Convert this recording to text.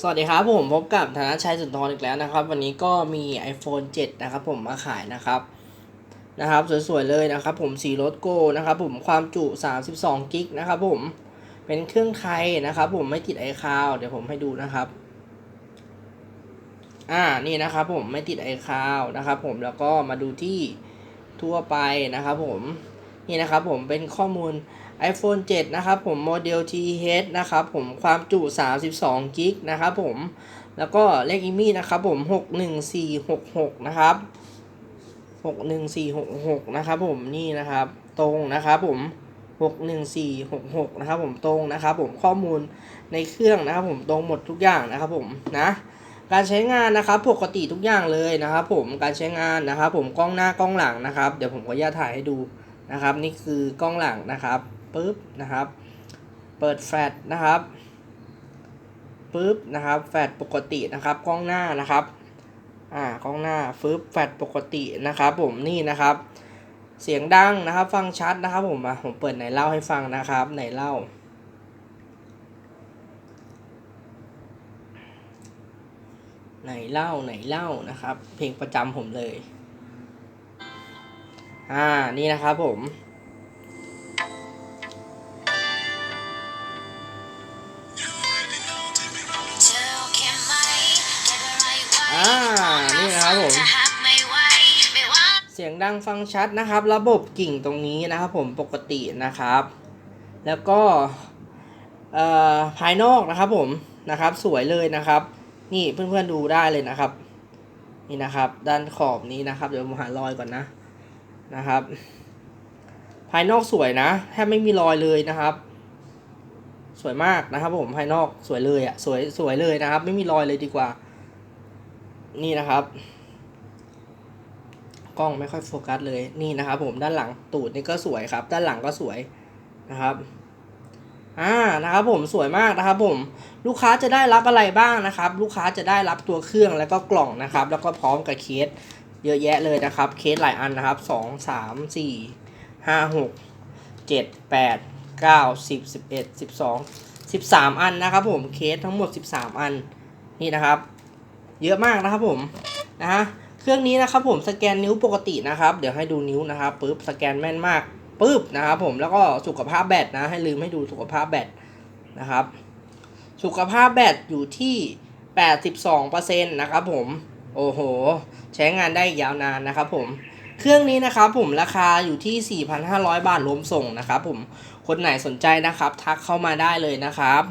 สวัสดีครับผมพบกับธนชัยสุนทรอีกแล้วนะครับ วันนี้ก็มี iPhone 7 นะครับผมมาขายนะครับนะครับสวยๆเลยนะครับ ผมสีรถโกนะครับผมความจุ 32กิกนะครับผมเป็นเครื่องไทยนะครับผมไม่ติดไอคาวเดี๋ยวผมให้ดูนะครับอ่านี่นะครับผมไม่ติดไอคาวนะครับผมแล้วก็มาดูที่ทั่วไปนะครับผม นี่นะครับผมเป็นข้อมูล iPhone 7 นะครับผมโมเดล TH นะครับผมความจุ 32กิกนะครับผมแล้วก็เลขอีมี่นะครับผม 61466 นะครับ 61466 นะครับผมนี่นะครับตรงนะครับผม 61466 นะครับผมตรงนะครับผมข้อมูลในเครื่องนะครับผมตรงหมดทุกอย่างนะครับผมนะการใช้งานนะครับปกติทุกอย่างเลยนะครับผมการใช้งานนะครับผมกล้องหน้ากล้องหลังนะครับ เดี๋ยวผมก็จะถ่ายให้ดู นะครับ นี่คือกล้องหลังนะครับปึ๊บนะครับ เปิดแฟลชนะครับปึ๊บนะครับแฟลชปกตินะครับ กล้องหน้านะครับอ่ากล้องหน้าฟึบแฟลชปกตินะครับ ผมนี่นะครับ เสียงดังนะครับ ฟังชัดนะครับ ผมอะผมเปิดไหนเล่าให้ฟังนะครับไหนเล่าไหนเล่าไหนเล่านะครับ เพลงประจำผมเลย อ่า นี่นะครับผม อ่า นี่นะครับผม เสียงดังฟังชัดนะครับ ระบบกิ่งตรงนี้นะครับผมปกตินะครับ แล้วก็ เอ่อ ภายนอกนะครับผม นะครับ สวยเลยนะครับ นี่เพื่อนๆดูได้เลยนะครับ นี่นะครับ ด้านขอบนี้นะครับ เดี๋ยวผมหารอยก่อนนะ นะครับ ภายนอกสวยนะแทบไม่มีรอยเลยนะครับ สวยมากนะครับ ผมภายนอกสวยเลยอะ่ะสวยสวยเลยนะครับ ไม่มีรอยเลยดีกว่า นี่นะครับ กล้องไม่ค่อยโฟกัสเลยนี่นะครับ ผมด้านหลังตูดนี่ก็สวยครับ ด้านหลังก็สวยนะครับอ่านะครับผมสวยมากนะครับผมลูกค้าจะได้รับอะไรบ้างนะครับ ลูกค้าจะได้รับตัวเครื่องแล้วก็กล่องนะครับ แล้วก็พร้อมกับเคส เยอะแยะเลยนะครับ เคสหลายอันนะครับสองสามสี่ห้าหกเจ็ดแปดเก้าสิบสิบเอ็ดสิบสองสิบสามอันนะครับผมเคสทั้งหมดสิบสามอันนี่นะครับ เยอะมากนะครับผมนะฮะเครื่องนี้นะครับผมสแกนนิ้วปกตินะครับ เดี๋ยวให้ดูนิ้วนะครับปึ๊บสแกนแม่นมากปึ๊บนะครับผมแล้วก็สุขภาพแบตนะ ให้ลืมให้ดูสุขภาพแบตนะครับ สุขภาพแบตอยู่ที่ 82%นะครับผม โอ้โห ใช้งานได้ยาวนานนะครับผม เครื่องนี้นะครับผมราคาอยู่ที่ 4,500 บาทรวมส่งนะครับผม คนไหนสนใจนะครับ ทักเข้ามาได้เลยนะครับ